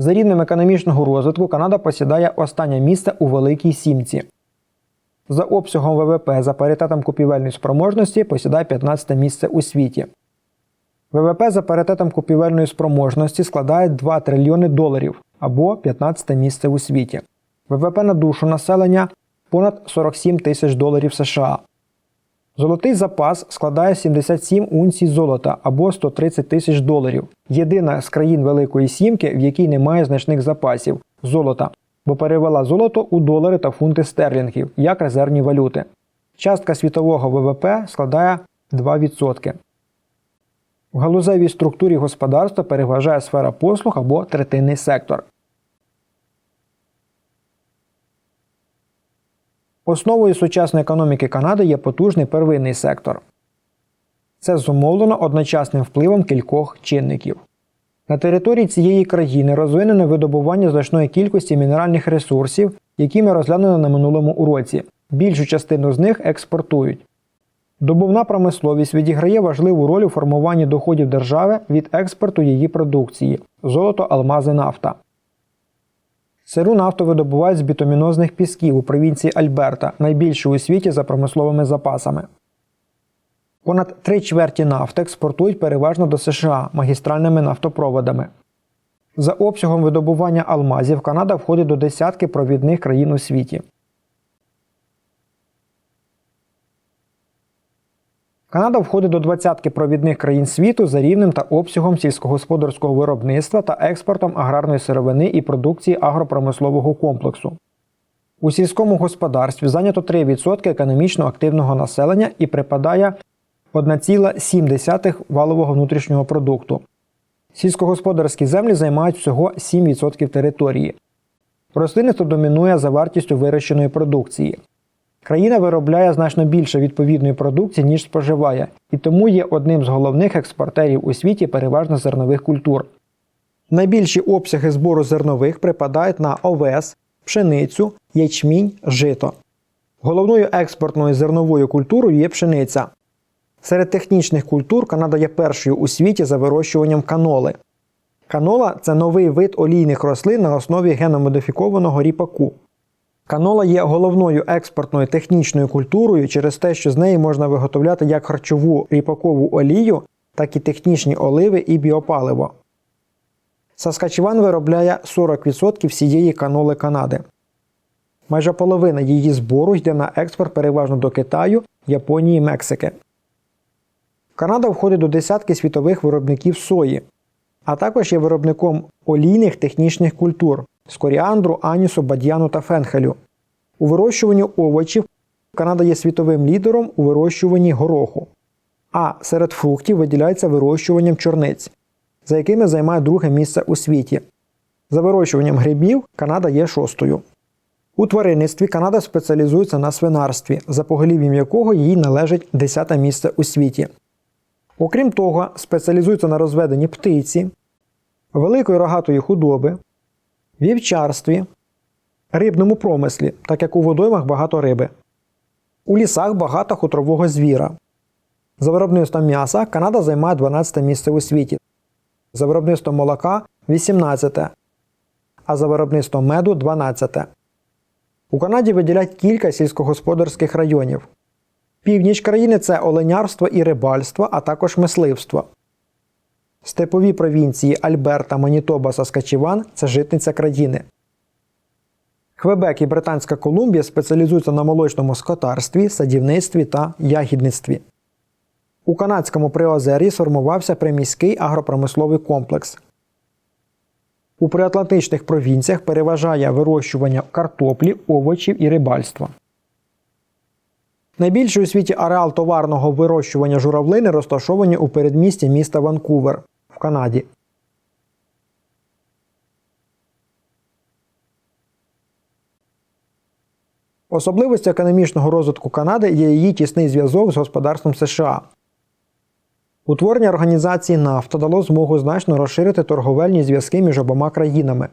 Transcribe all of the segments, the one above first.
За рівнем економічного розвитку Канада посідає останнє місце у Великій Сімці. За обсягом ВВП за паритетом купівельної спроможності посідає 15 місце у світі. ВВП за паритетом купівельної спроможності складає 2 трильйони доларів або 15 місце у світі. ВВП на душу населення понад 47 тисяч доларів США. Золотий запас складає 77 унцій золота або 130 тисяч доларів. Єдина з країн Великої Сімки, в якій немає значних запасів золота, бо перевела золото у долари та фунти стерлінгів як резервні валюти. Частка світового ВВП складає 2%. В галузевій структурі господарства переважає сфера послуг або третинний сектор. Основою сучасної економіки Канади є потужний первинний сектор. Це зумовлено одночасним впливом кількох чинників. На території цієї країни розвинено видобування значної кількості мінеральних ресурсів, які ми розглянули на минулому уроці. Більшу частину з них експортують. Добувна промисловість відіграє важливу роль у формуванні доходів держави від експорту її продукції золото, алмази, нафта. Сиру нафту видобувають з бітумінозних пісків у провінції Альберта, найбільшу у світі за промисловими запасами. Понад три чверті нафти експортують переважно до США магістральними нафтопроводами. За обсягом видобування алмазів Канада входить до десятки провідних країн у світі. Канада входить до двадцятки провідних країн світу за рівнем та обсягом сільськогосподарського виробництва та експортом аграрної сировини і продукції агропромислового комплексу. У сільському господарстві зайнято 3% економічно активного населення і припадає 1,7 валового внутрішнього продукту. Сільськогосподарські землі займають всього 7% території. Рослинництво домінує за вартістю вирощеної продукції. Країна виробляє значно більше відповідної продукції, ніж споживає, і тому є одним з головних експортерів у світі переважно зернових культур. Найбільші обсяги збору зернових припадають на овес, пшеницю, ячмінь, жито. Головною експортною зерновою культурою є пшениця. Серед технічних культур Канада є першою у світі за вирощуванням каноли. Канола це новий вид олійних рослин на основі геномодифікованого ріпаку. Канола є головною експортною технічною культурою через те, що з неї можна виготовляти як харчову ріпакову олію, так і технічні оливи і біопаливо. Саскачеван виробляє 40% всієї каноли Канади. Майже половина її збору йде на експорт переважно до Китаю, Японії Мексики. Канада входить до десятки світових виробників сої, а також є виробником олійних технічних культур з коріандру, анісу, бадьяну та фенхелю. У вирощуванні овочів Канада є світовим лідером у вирощуванні гороху, а серед фруктів виділяється вирощуванням чорниць, за якими займає друге місце у світі. За вирощуванням грибів Канада є шостою. У тваринництві Канада спеціалізується на свинарстві, за поголів'ям якого їй належить 10 місце у світі. Окрім того, спеціалізується на розведенні птиці, великої рогатої худоби, вівчарстві, рибному промислі, так як у водоймах багато риби. У лісах багато хутрового звіра. За виробництвом м'яса Канада займає 12 місце у світі. За виробництвом молока 18, а за виробництвом меду 12. У Канаді виділять кілька сільськогосподарських районів. Північ країни це оленярство і рибальство, а також мисливство. Степові провінції Альберта, Манітоба, Саскачеван це житниця країни. Квебек і Британська Колумбія спеціалізуються на молочному скотарстві, садівництві та ягідництві. У канадському приозер'ї сформувався приміський агропромисловий комплекс. У приатлантичних провінціях переважає вирощування картоплі, овочів і рибальства. Найбільший у світі ареал товарного вирощування журавлини розташовані у передмісті міста Ванкувер в Канаді. Особливістю економічного розвитку Канади є її тісний зв'язок з господарством США. Утворення організації нафта дало змогу значно розширити торговельні зв'язки між обома країнами.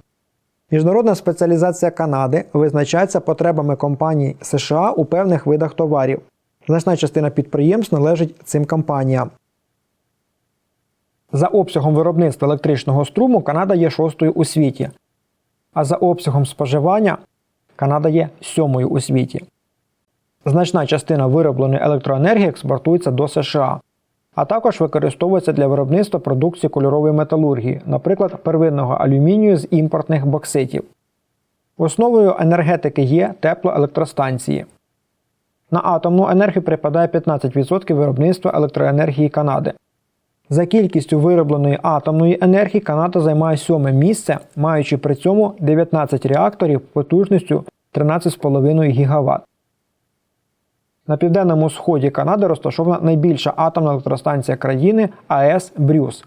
Міжнародна спеціалізація Канади визначається потребами компаній США у певних видах товарів. Значна частина підприємств належить цим компаніям. За обсягом виробництва електричного струму Канада є шостою у світі, а за обсягом споживання Канада є сьомою у світі. Значна частина виробленої електроенергії експортується до США, а також використовується для виробництва продукції кольорової металургії, наприклад, первинного алюмінію з імпортних бокситів. Основою енергетики є теплоелектростанції. На атомну енергію припадає 15% виробництва електроенергії Канади. За кількістю виробленої атомної енергії Канада займає сьоме місце, маючи при цьому 19 реакторів потужністю 13,5 ГВт. На південному сході Канади розташована найбільша атомна електростанція країни АЕС Брюс.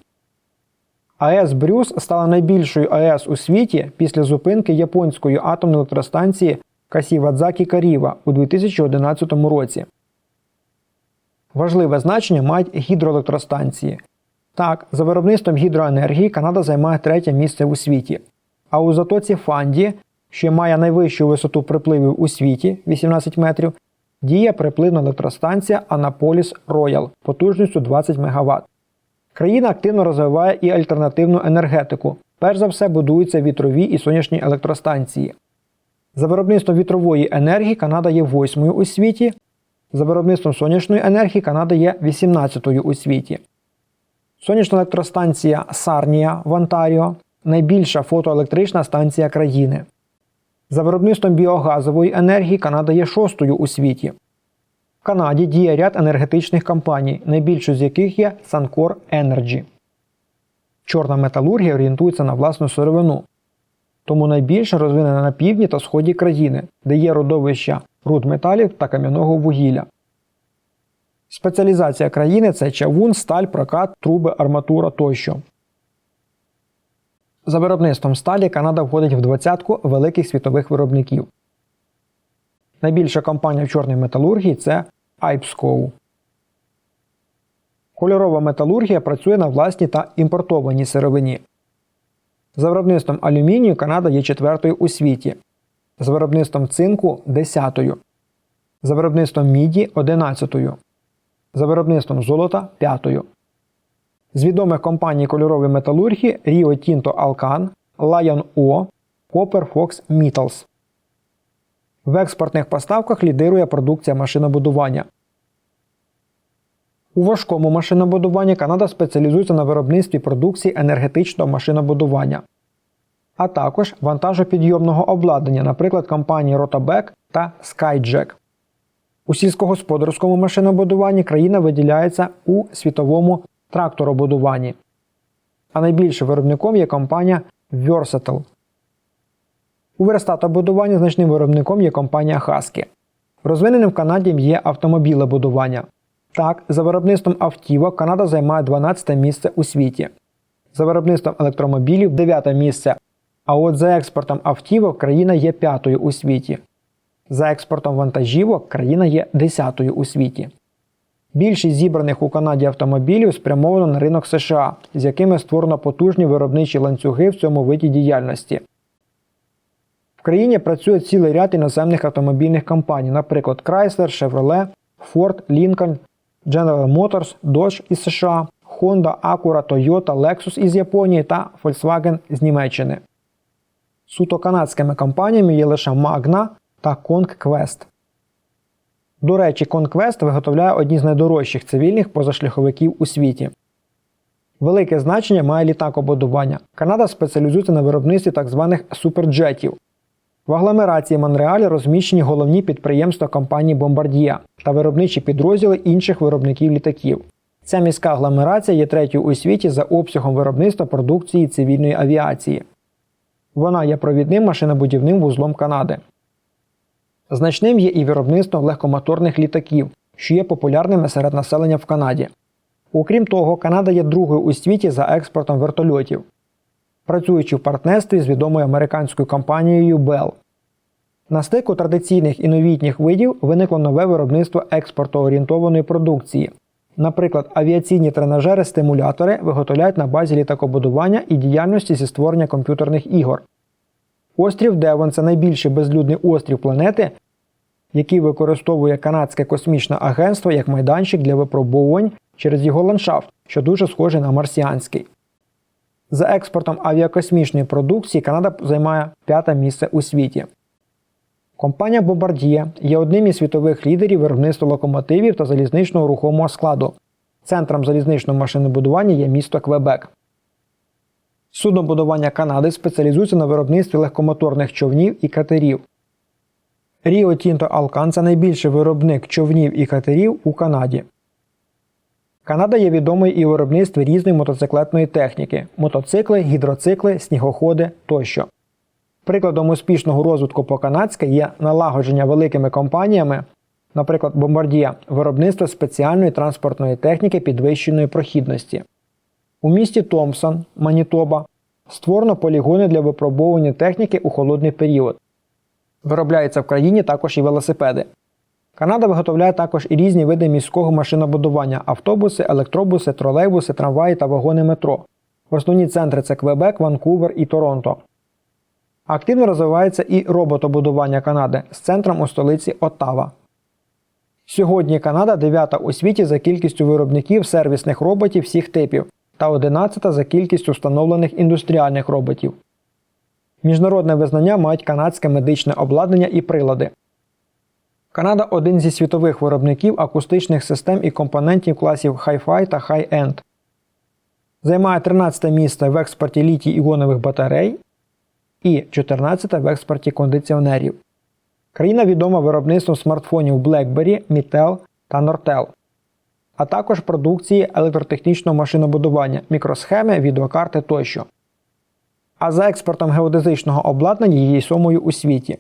АЕС Брюс стала найбільшою АЕС у світі після зупинки японської атомної електростанції Касівадзакі Каріва у 2011 році. Важливе значення мають гідроелектростанції. Так, за виробництвом гідроенергії Канада займає третє місце у світі. А у затоці Фанді, що має найвищу висоту припливів у світі 18 метрів, діє припливна електростанція Анаполіс Роял потужністю 20 МВт. Країна активно розвиває і альтернативну енергетику. Перш за все будуються вітрові і сонячні електростанції. За виробництвом вітрової енергії Канада є восьмою у світі. За виробництвом сонячної енергії Канада є 18-ю у світі. Сонячна електростанція Сарнія в Онтаріо найбільша фотоелектрична станція країни. За виробництвом біогазової енергії Канада є шостою у світі. В Канаді діє ряд енергетичних компаній, найбільшою з яких є Suncor Energy. Чорна металургія орієнтується на власну сировину, тому найбільше розвинена на півдні та сході країни, де є родовища руд металів та кам'яного вугілля. Спеціалізація країни це чавун, сталь, прокат, труби, арматура тощо. За виробництвом сталі Канада входить в двадцятку великих світових виробників. Найбільша компанія в чорній металургії це IPSCO. Кольорова металургія працює на власній та імпортованій сировині. За виробництвом алюмінію Канада є четвертою у світі. За виробництвом цинку десятою. За виробництвом міді одинадцятою. За виробництвом золота п'ятою. З відомих компаній кольорової металургії Rio Tinto Alcan, Lion O, Copper Fox Metals. В експортних поставках лідирує продукція машинобудування. У важкому машинобудуванні Канада спеціалізується на виробництві продукції енергетичного машинобудування, а також вантажопідйомного обладнання, наприклад, компанії Rotabek та Skyjack. У сільськогосподарському машинобудуванні країна виділяється у світовому тракторобудуванні. А найбільшим виробником є компанія Versatile. У верстатобудуванні значним виробником є компанія Husky. Розвиненим в Канаді є автомобілебудування. Так, за виробництвом автівок Канада займає 12 місце у світі. За виробництвом електромобілів 9 місце. А от за експортом автівок країна є п'ятою у світі. За експортом вантажівок країна є 10 у світі. Більшість зібраних у Канаді автомобілів спрямовано на ринок США, з якими створено потужні виробничі ланцюги в цьому виді діяльності. В країні працює цілий ряд іноземних автомобільних компаній, наприклад, Chrysler, Chevrolet, Ford, Lincoln, General Motors, Dodge із США, Honda, Acura, Toyota, Lexus із Японії та Volkswagen з Німеччини. Суто канадськими компаніями є лише Magna та Conquest. До речі, Conquest виготовляє одні з найдорожчих цивільних позашляховиків у світі. Велике значення має літакобудування. Канада спеціалізується на виробництві так званих суперджетів. В агломерації Монреалі розміщені головні підприємства компанії Bombardier та виробничі підрозділи інших виробників літаків. Ця міська агломерація є третьою у світі за обсягом виробництва продукції цивільної авіації. Вона є провідним машинобудівним вузлом Канади. Значним є і виробництво легкомоторних літаків, що є популярними серед населення в Канаді. Окрім того, Канада є другою у світі за експортом вертольотів, працюючи в партнерстві з відомою американською компанією Bell. На стику традиційних і новітніх видів виникло нове виробництво експортоорієнтованої продукції. Наприклад, авіаційні тренажери-стимулятори виготовляють на базі літакобудування і діяльності зі створення комп'ютерних ігор. Острів Девон це найбільший безлюдний острів планети, який використовує Канадське космічне агентство як майданчик для випробовувань через його ландшафт, що дуже схожий на марсіанський. За експортом авіакосмічної продукції Канада займає п'яте місце у світі. Компанія Bombardier є одним із світових лідерів виробництва локомотивів та залізничного рухомого складу. Центром залізничного машинобудування є місто Квебек. Суднобудування Канади спеціалізується на виробництві легкомоторних човнів і катерів. Rio Tinto Alcan – це найбільший виробник човнів і катерів у Канаді. Канада є відомою і у виробництві різної мотоциклетної техніки мотоцикли, гідроцикли, снігоходи тощо. Прикладом успішного розвитку по-канадськи є налагодження великими компаніями, наприклад, Bombardier, виробництво спеціальної транспортної техніки підвищеної прохідності. У місті Томпсон, Манітоба, створено полігони для випробовування техніки у холодний період. Виробляються в країні також і велосипеди. Канада виготовляє також і різні види міського машинобудування автобуси, електробуси, тролейбуси, трамваї та вагони метро. Основні центри це Квебек, Ванкувер і Торонто. Активно розвивається і роботобудування Канади з центром у столиці Оттава. Сьогодні Канада дев'ята у світі за кількістю виробників сервісних роботів всіх типів та 11 за кількістю встановлених індустріальних роботів. Міжнародне визнання мають канадське медичне обладнання і прилади. Канада один зі світових виробників акустичних систем і компонентів класів Hi-Fi та High-End. Займає 13 місце в експорті літій іонових батарей і 14 в експорті кондиціонерів. Країна відома виробництвом смартфонів BlackBerry, Mitel та Nortel, а також продукції електротехнічного машинобудування, мікросхеми, відеокарти тощо. А за експортом геодезичного обладнання її сьомою у світі.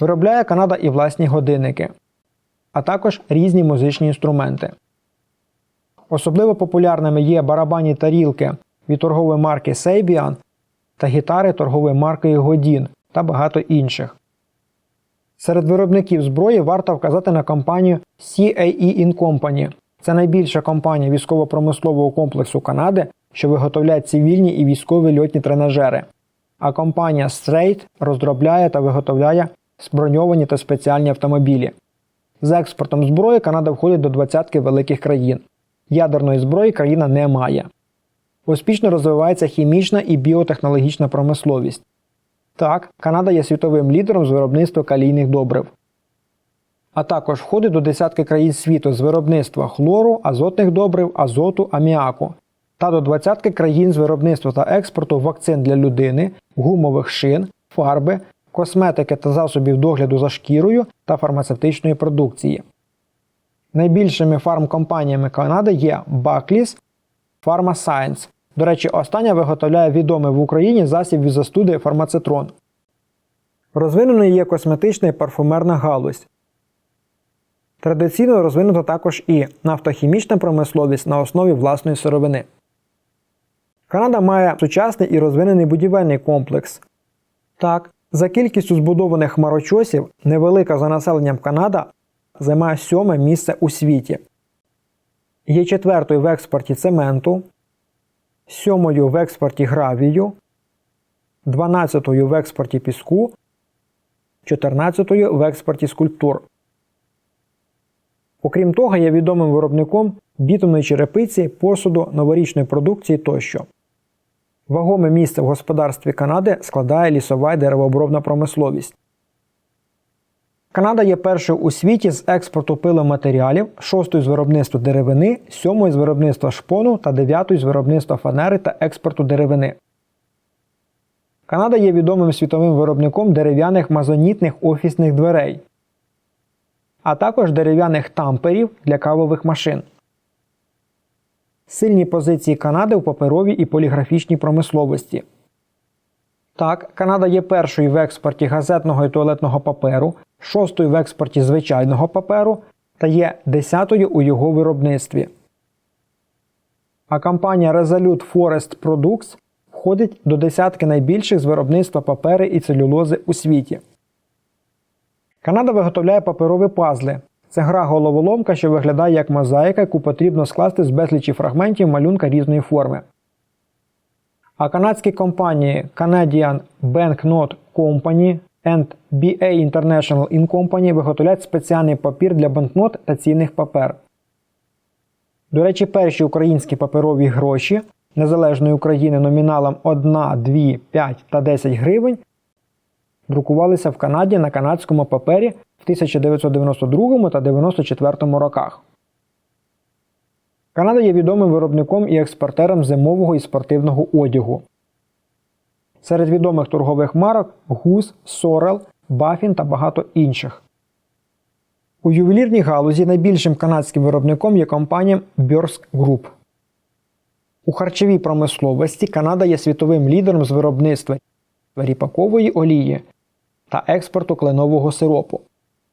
Виробляє Канада і власні годинники, а також різні музичні інструменти. Особливо популярними є барабанні тарілки від торгової марки Seibian та гітари торгової марки Godin та багато інших. Серед виробників зброї варто вказати на компанію CAE In Company. Це найбільша компанія військово-промислового комплексу Канади, що виготовляє цивільні і військові льотні тренажери. А компанія Straight розробляє та виготовляє зброньовані та спеціальні автомобілі. За експортом зброї Канада входить до двадцятки великих країн. Ядерної зброї країна не має. Успішно розвивається хімічна і біотехнологічна промисловість. Так, Канада є світовим лідером з виробництва калійних добрив. А також входить до десятки країн світу з виробництва хлору, азотних добрив, азоту, аміаку та до двадцятки країн з виробництва та експорту вакцин для людини, гумових шин, фарби, косметики та засобів догляду за шкірою та фармацевтичної продукції. Найбільшими фармкомпаніями Канади є Baclis, Pharma До речі, остання виготовляє відомий в Україні засіб від застуди фармацетрон. Розвиненою є косметична і парфумерна галузь. Традиційно розвинута також і нафтохімічна промисловість на основі власної сировини. Канада має сучасний і розвинений будівельний комплекс. Так, за кількістю збудованих хмарочосів невелика за населенням Канада займає сьоме місце у світі. Є четвертою в експорті цементу, сьомою в експорті гравію, дванадцятою в експорті піску, чотирнадцятою в експорті скульптур. Окрім того, є відомим виробником бітумної черепиці, посуду, новорічної продукції тощо. Вагоме місце в господарстві Канади складає лісова і деревообробна промисловість. Канада є першою у світі з експорту пиломатеріалів, шостою з виробництва деревини, сьомою з виробництва шпону та дев'ятою з виробництва фанери та експорту деревини. Канада є відомим світовим виробником дерев'яних мазонітних офісних дверей, а також дерев'яних тамперів для кавових машин. Сильні позиції Канади у паперовій і поліграфічній промисловості. Так, Канада є першою в експорті газетного і туалетного паперу, шостою в експорті звичайного паперу та є десятою у його виробництві. А компанія Resolute Forest Products входить до десятки найбільших з виробництва папери і целюлози у світі. Канада виготовляє паперові пазли. Це гра головоломка, що виглядає як мозаїка, яку потрібно скласти з безлічі фрагментів малюнка різної форми. А канадські компанії Canadian Banknote Company and BA International In Company виготовляють спеціальний папір для банкнот та цінних папер. До речі, перші українські паперові гроші Незалежної України номіналом 1, 2, 5 та 10 гривень друкувалися в Канаді на канадському папері в 1992 та 1994 роках. Канада є відомим виробником і експортером зимового і спортивного одягу. Серед відомих торгових марок Гус, Сорел, Бафін та багато інших. У ювелірній галузі найбільшим канадським виробником є компанія Börsk Group. У харчовій промисловості Канада є світовим лідером з виробництва ріпакової олії та експорту кленового сиропу.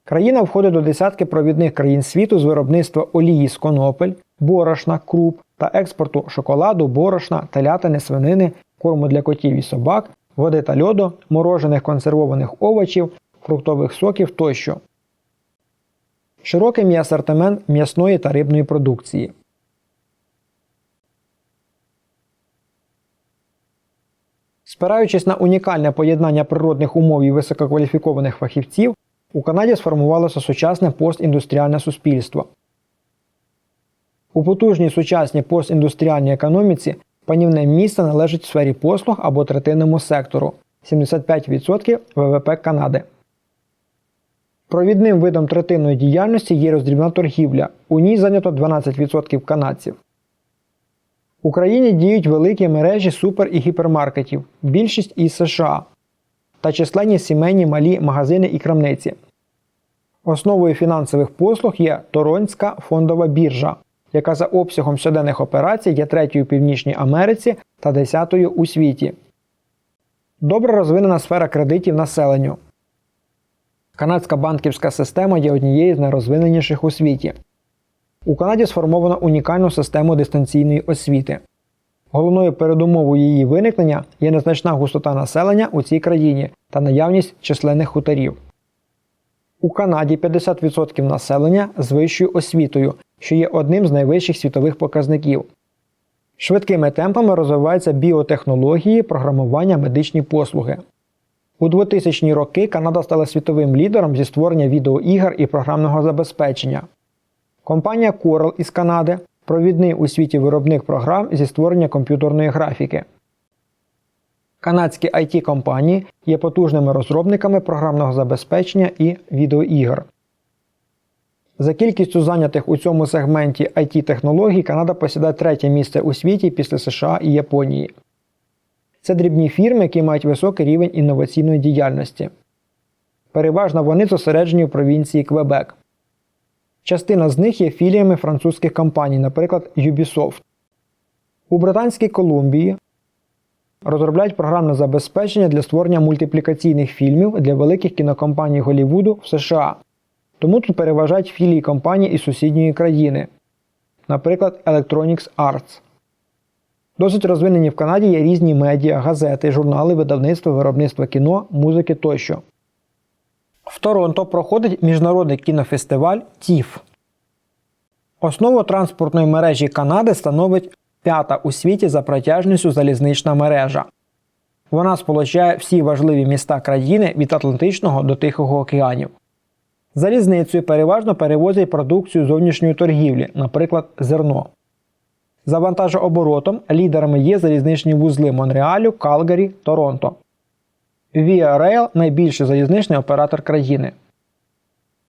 Країна входить до десятки провідних країн світу з виробництва олії з конопель, борошна, круп та експорту шоколаду, борошна, телятини, свинини, корму для котів і собак, води та льоду, морожених консервованих овочів, фруктових соків тощо. Широкий є асортимент м'ясної та рибної продукції. Спираючись на унікальне поєднання природних умов і висококваліфікованих фахівців, у Канаді сформувалося сучасне постіндустріальне суспільство. У потужній сучасній постіндустріальній економіці панівне місце належить в сфері послуг або третинному сектору 75% ВВП Канади. Провідним видом третинної діяльності є роздрібна торгівля. У ній зайнято 12% канадців. В Україні діють великі мережі супер і гіпермаркетів, більшість із США та численні сімейні малі магазини і крамниці. Основою фінансових послуг є Торонська фондова біржа, яка за обсягом щоденних операцій є третьою в Північній Америці та десятою у світі. Добре розвинена сфера кредитів населенню. Канадська банківська система є однією з найрозвиненіших у світі. У Канаді сформовано унікальну систему дистанційної освіти. Головною передумовою її виникнення є незначна густота населення у цій країні та наявність численних хуторів. У Канаді 50% населення з вищою освітою, що є одним з найвищих світових показників. Швидкими темпами розвиваються біотехнології, програмування, медичні послуги. У 2000-ні роки Канада стала світовим лідером зі створення відеоігр і програмного забезпечення. Компанія Coral із Канади провідний у світі виробник програм зі створення комп'ютерної графіки. Канадські it компанії є потужними розробниками програмного забезпечення і відеоігр. За кількістю зайнятих у цьому сегменті it технологій Канада посідає третє місце у світі після США і Японії. Це дрібні фірми, які мають високий рівень інноваційної діяльності. Переважно вони зосереджені у провінції Квебек. Частина з них є філіями французьких компаній, наприклад, Ubisoft. У Британській Колумбії розробляють програмне забезпечення для створення мультиплікаційних фільмів для великих кінокомпаній Голлівуду в США. Тому тут переважають філії компаній із сусідньої країни, наприклад, Electronics Arts. Досить розвинені в Канаді є різні медіа, газети, журнали, видавництва, виробництва кіно, музики тощо. В Торонто проходить міжнародний кінофестиваль ТІФ. Основу транспортної мережі Канади становить п'ята у світі за протяжністю залізнична мережа. Вона сполучає всі важливі міста країни від Атлантичного до Тихого океанів. Залізницею переважно перевозять продукцію зовнішньої торгівлі, наприклад, зерно. За вантажооборотом лідерами є залізничні вузли Монреалю, Калгарі, Торонто. Via Rail – найбільший залізничний оператор країни.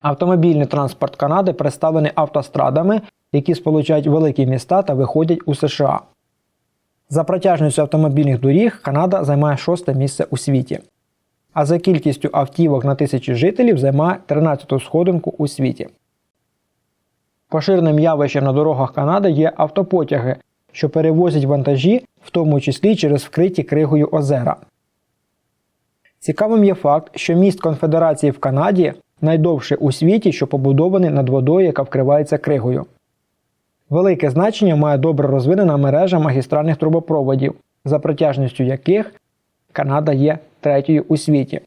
Автомобільний транспорт Канади представлений автострадами, які сполучають великі міста та виходять у США. За протяжністю автомобільних доріг Канада займає шосте місце у світі. А за кількістю автівок на тисячі жителів займає 13-ту сходинку у світі. Поширеним явищем на дорогах Канади є автопотяги, що перевозять вантажі, в тому числі через вкриті кригою озера. Цікавим є факт, що міст Конфедерації в Канаді найдовший у світі, що побудований над водою, яка вкривається кригою. Велике значення має добре розвинена мережа магістральних трубопроводів, за протяжністю яких Канада є третьою у світі.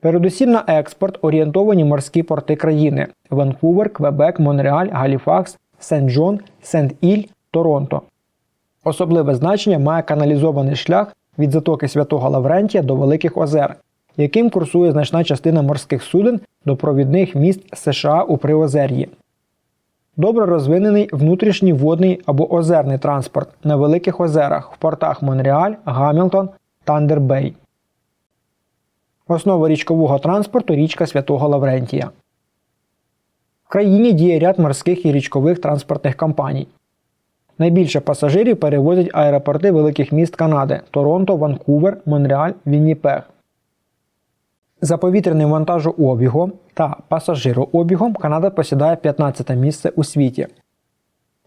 Передусім на експорт орієнтовані морські порти країни Ванкувер, Квебек, Монреаль, Галіфакс, Сен-Джон, Сент-Іль, Торонто. Особливе значення має каналізований шлях від затоки Святого Лаврентія до Великих Озер, яким курсує значна частина морських суден до провідних міст США у Приозер'ї. Добре розвинений внутрішній водний або озерний транспорт на великих озерах в портах Монреаль, Гамілтон, Тандербей. Основа річкового транспорту річка Святого Лаврентія. В країні діє ряд морських і річкових транспортних компаній. Найбільше пасажирів перевозять аеропорти великих міст Канади Торонто, Ванкувер, Монреаль, Вінніпег. За повітряним вантажообігом та пасажирообігом Канада посідає 15 місце у світі.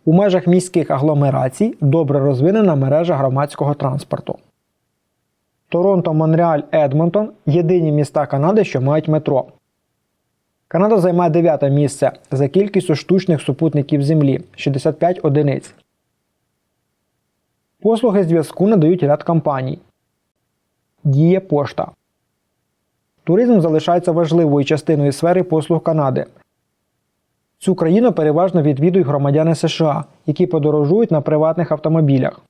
У межах міських агломерацій добре розвинена мережа громадського транспорту. Торонто, Монреаль, Едмонтон єдині міста Канади, що мають метро. Канада займає 9 місце за кількістю штучних супутників Землі 65 одиниць. Послуги зв'язку надають ряд компаній. Діє пошта. Туризм залишається важливою частиною сфери послуг Канади. Цю країну переважно відвідують громадяни США, які подорожують на приватних автомобілях.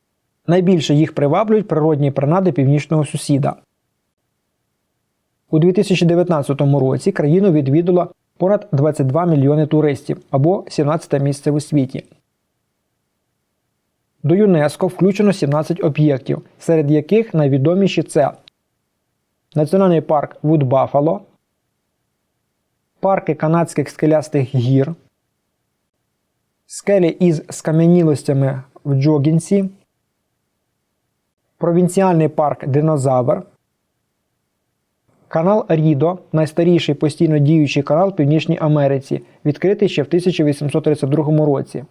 Найбільше їх приваблюють природні принади північного сусіда. У 2019 році країну відвідало понад 22 мільйони туристів або 17 місце у світі. До ЮНЕСКО включено 17 об'єктів, серед яких найвідоміші це Національний парк Вуд Баффало, парки канадських скелястих гір, скелі із скам'янілостями в Джогінсі, провінціальний парк Динозавр, канал Рідо, найстаріший постійно діючий канал в Північній Америці, відкритий ще в 1832 році.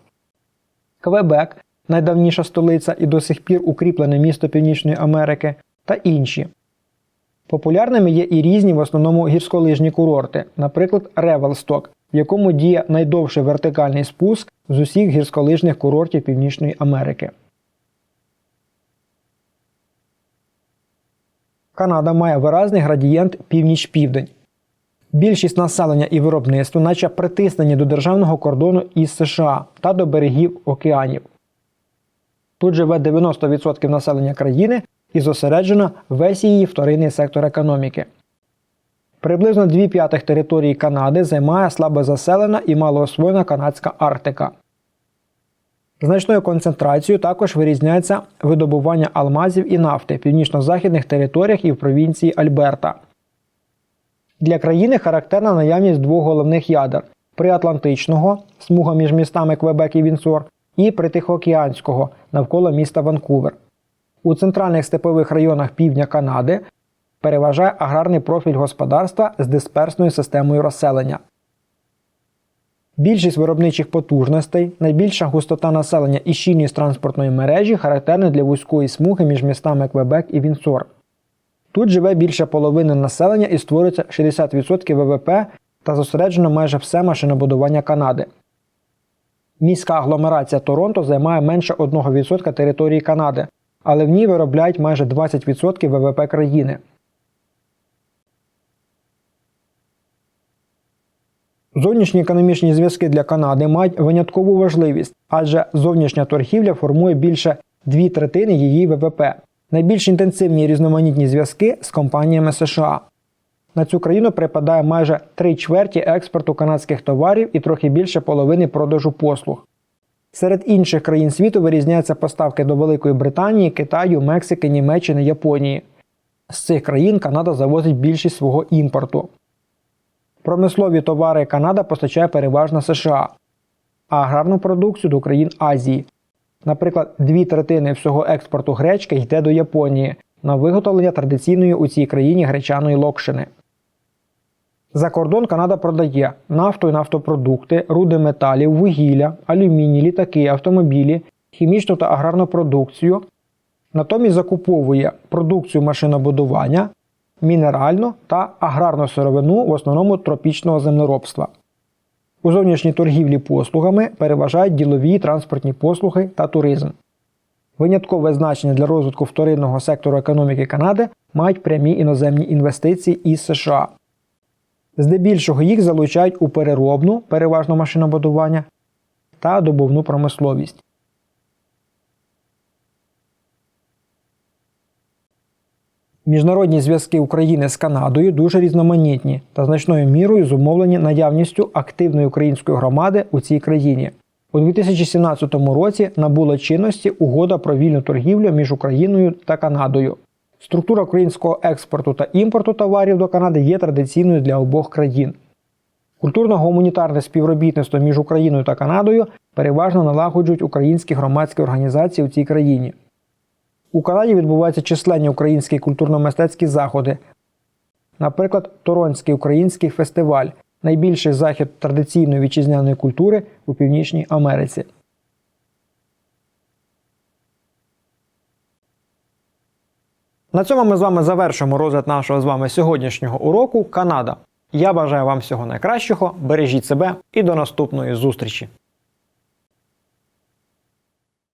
Квебек, найдавніша столиця і до сих пір укріплене місто Північної Америки, та інші. Популярними є і різні в основному гірськолижні курорти, наприклад, Ревелсток, в якому діє найдовший вертикальний спуск з усіх гірськолижних курортів Північної Америки. Канада має виразний градієнт північ-південь. Більшість населення і виробництва наче притиснені до державного кордону із США та до берегів океанів. Тут живе 90% населення країни і зосереджено весь її вторинний сектор економіки. Приблизно 2 п'ятих території Канади займає слабозаселена і малоосвоєна канадська Арктика. Значною концентрацією також вирізняється видобування алмазів і нафти в північно-західних територіях і в провінції Альберта. Для країни характерна наявність двох головних ядер приатлантичного смуга між містами Квебек і Вінсор, і притихоокеанського навколо міста Ванкувер. У центральних степових районах півдня Канади переважає аграрний профіль господарства з дисперсною системою розселення. Більшість виробничих потужностей, найбільша густота населення і щільність транспортної мережі характерні для вузької смуги між містами Квебек і Вінсор. Тут живе більше половини населення і створюється 60% ВВП та зосереджено майже все машинобудування Канади. Міська агломерація Торонто займає менше 1% території Канади, але в ній виробляють майже 20% ВВП країни. Зовнішні економічні зв'язки для Канади мають виняткову важливість, адже зовнішня торгівля формує більше дві третини її ВВП. Найбільш інтенсивні різноманітні зв'язки з компаніями США. На цю країну припадає майже три чверті експорту канадських товарів і трохи більше половини продажу послуг. Серед інших країн світу вирізняються поставки до Великої Британії, Китаю, Мексики, Німеччини, Японії. З цих країн Канада завозить більшість свого імпорту. Промислові товари Канада постачає переважно США, а аграрну продукцію до країн Азії. Наприклад, дві третини всього експорту гречки йде до Японії на виготовлення традиційної у цій країні гречаної локшини. За кордон Канада продає нафту і нафтопродукти, руди металів, вугілля, алюміній, літаки, автомобілі, хімічну та аграрну продукцію. Натомість закуповує продукцію машинобудування, мінеральну та аграрну сировину в основному тропічного землеробства. У зовнішній торгівлі послугами переважають ділові транспортні послуги та туризм. Виняткове значення для розвитку вторинного сектору економіки Канади мають прямі іноземні інвестиції із США. Здебільшого їх залучають у переробну, переважно машинобудування, та добувну промисловість. Міжнародні зв'язки України з Канадою дуже різноманітні та значною мірою зумовлені наявністю активної української громади у цій країні. У 2017 році набула чинності угода про вільну торгівлю між Україною та Канадою. Структура українського експорту та імпорту товарів до Канади є традиційною для обох країн. Культурно-гуманітарне співробітництво між Україною та Канадою переважно налагоджують українські громадські організації у цій країні. У Канаді відбуваються численні українські культурно-мистецькі заходи, наприклад, Торонський український фестиваль найбільший захід традиційної вітчизняної культури у Північній Америці. На цьому ми з вами завершимо розгляд нашого з вами сьогоднішнього уроку Канада. Я бажаю вам всього найкращого, бережіть себе і до наступної зустрічі!